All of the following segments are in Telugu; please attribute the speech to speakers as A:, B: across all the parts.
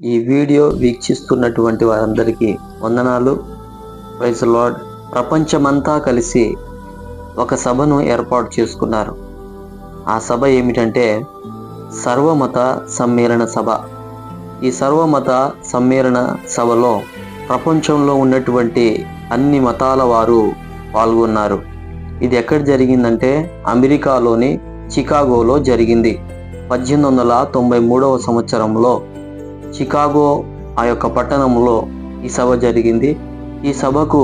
A: ఈ వీడియో వీక్షిస్తున్నటువంటి వారందరికీ వందనాలు. Praise lord. ప్రపంచమంతా కలిసి ఒక సభను ఏర్పాటు చేసుకున్నారు. ఆ సభ ఏమిటంటే సర్వమత సమ్మేళన సభ. ఈ సర్వమత సమ్మేళన సభలో ప్రపంచంలో ఉన్నటువంటి అన్ని మతాల వారు పాల్గొన్నారు. ఇది ఎక్కడ జరిగిందంటే అమెరికాలోని చికాగోలో జరిగింది. పద్దెనిమిది వందల తొంభై మూడవ సంవత్సరంలో చికాగో ఆ యొక్క పట్టణంలో ఈ సభ జరిగింది. ఈ సభకు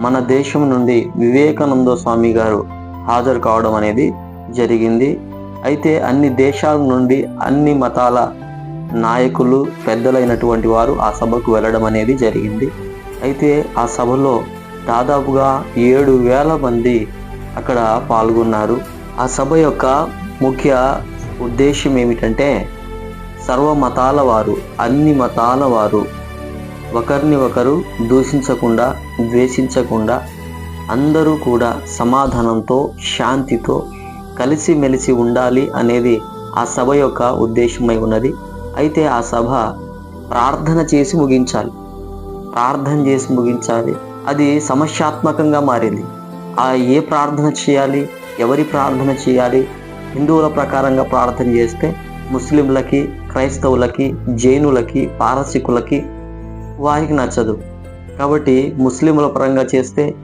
A: మన దేశం నుండి వివేకానంద స్వామి గారు హాజరు కావడం అనేది జరిగింది. అయితే అన్ని దేశాల నుండి అన్ని మతాల నాయకులు పెద్దలైనటువంటి వారు ఆ సభకు వెళ్ళడం అనేది జరిగింది. అయితే ఆ సభలో దాదాపుగా ఏడు వేల మంది అక్కడ పాల్గొన్నారు. ఆ సభ యొక్క ముఖ్య ఉద్దేశం ఏమిటంటే సర్వ మతాల వారు అన్ని మతాల వారు ఒకరిని ఒకరు దూషించకుండా ద్వేషించకుండా అందరూ కూడా సమాధానంతో శాంతితో కలిసిమెలిసి ఉండాలి అనేది ఆ సభ యొక్క ఉద్దేశమై ఉన్నది. అయితే ఆ సభ ప్రార్థన చేసి ముగించాలి. ప్రార్థన చేసి ముగించాలి. అది సమస్యాత్మకంగా మారింది. ఆ ఏ ప్రార్థన చేయాలి? ఎవరి ప్రార్థన చేయాలి? హిందువుల ప్రకారంగా ప్రార్థన చేస్తే ముస్లింలకి క్రైస్తవులకి జైనులకి పారసికులకి వారికి నచ్చదు. కాబట్టి ముస్లింల పరంగా చేస్తే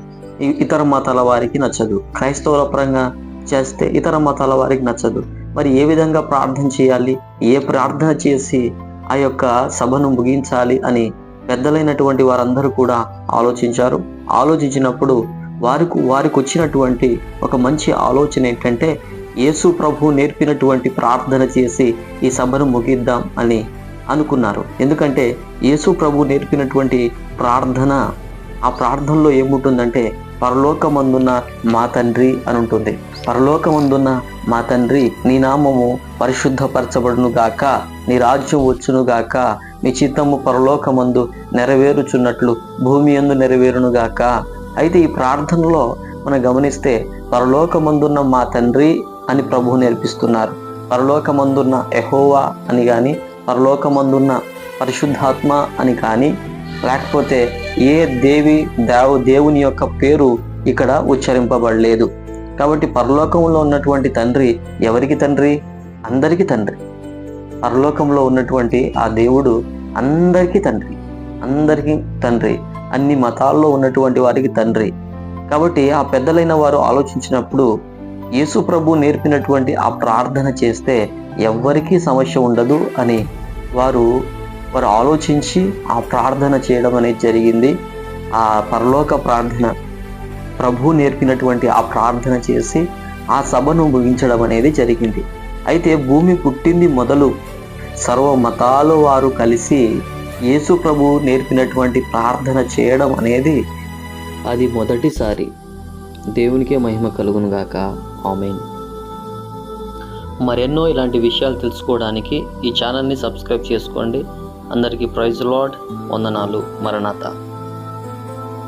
A: ఇతర మతాల వారికి నచ్చదు. క్రైస్తవుల పరంగా చేస్తే ఇతర మతాల వారికి నచ్చదు. మరి ఏ విధంగా ప్రార్థన చేయాలి? ఏ ప్రార్థన చేసి ఆ యొక్క సభను ముగించాలి అని పెద్దలైనటువంటి వారందరూ కూడా ఆలోచించారు. ఆలోచించినప్పుడు వారికి వారికి వచ్చినటువంటి ఒక మంచి ఆలోచన ఏంటంటే యేసు ప్రభు నేర్పినటువంటి ప్రార్థన చేసి ఈ సభను ముగిద్దాం అని అనుకున్నారు. ఎందుకంటే యేసు ప్రభు నేర్పినటువంటి ప్రార్థన ఆ ప్రార్థనలో ఏముంటుందంటే పరలోకమందున్న మా తండ్రి అని ఉంటుంది. పరలోకమందున్న మా తండ్రి నీ నామము పరిశుద్ధపరచబడును గాక నీ రాజ్యం వచ్చును గాక నీ చిత్తము పరలోకమందు నెరవేరుచున్నట్లు భూమి ఎందు నెరవేరును గాక. అయితే ఈ ప్రార్థనలో మనం గమనిస్తే పరలోకమందున్న మా తండ్రి అని ప్రభు నేర్పిస్తున్నారు. పరలోకమందున్న ఎహోవా అని కానీ పరలోకమందున్న పరిశుద్ధాత్మ అని కానీ లేకపోతే ఏ దేవి దేవు దేవుని యొక్క పేరు ఇక్కడ ఉచ్చరింపబడలేదు. కాబట్టి పరలోకంలో ఉన్నటువంటి తండ్రి ఎవరికి తండ్రి? అందరికీ తండ్రి. పరలోకంలో ఉన్నటువంటి ఆ దేవుడు అందరికీ తండ్రి. అందరికీ తండ్రి. అన్ని మతాల్లో ఉన్నటువంటి వారికి తండ్రి. కాబట్టి ఆ పెద్దలైన వారు ఆలోచించినప్పుడు యేసు ప్రభు నేర్పినటువంటి ఆ ప్రార్థన చేస్తే ఎవ్వరికీ సమస్య ఉండదు అని వారు వారు ఆలోచించి ఆ ప్రార్థన చేయడం అనేది జరిగింది. ఆ పరలోక ప్రార్థన ప్రభు నేర్పినటువంటి ఆ ప్రార్థన చేసి ఆ సభను ముగించడం అనేది జరిగింది. అయితే భూమి పుట్టింది మొదలు సర్వ మతాల వారు కలిసి యేసు ప్రభు నేర్పినటువంటి ప్రార్థన చేయడం అనేది అది మొదటిసారి. దేవునికే మహిమ కలుగును గాక ఆమెన్. మరెన్నో ఇలాంటి విషయాలు తెలుసుకోవడానికి ఈ ఛానల్ని సబ్స్క్రైబ్ చేసుకోండి. అందరికీ ప్రైజ్ లాడ్ వందనాలు. మరణాత.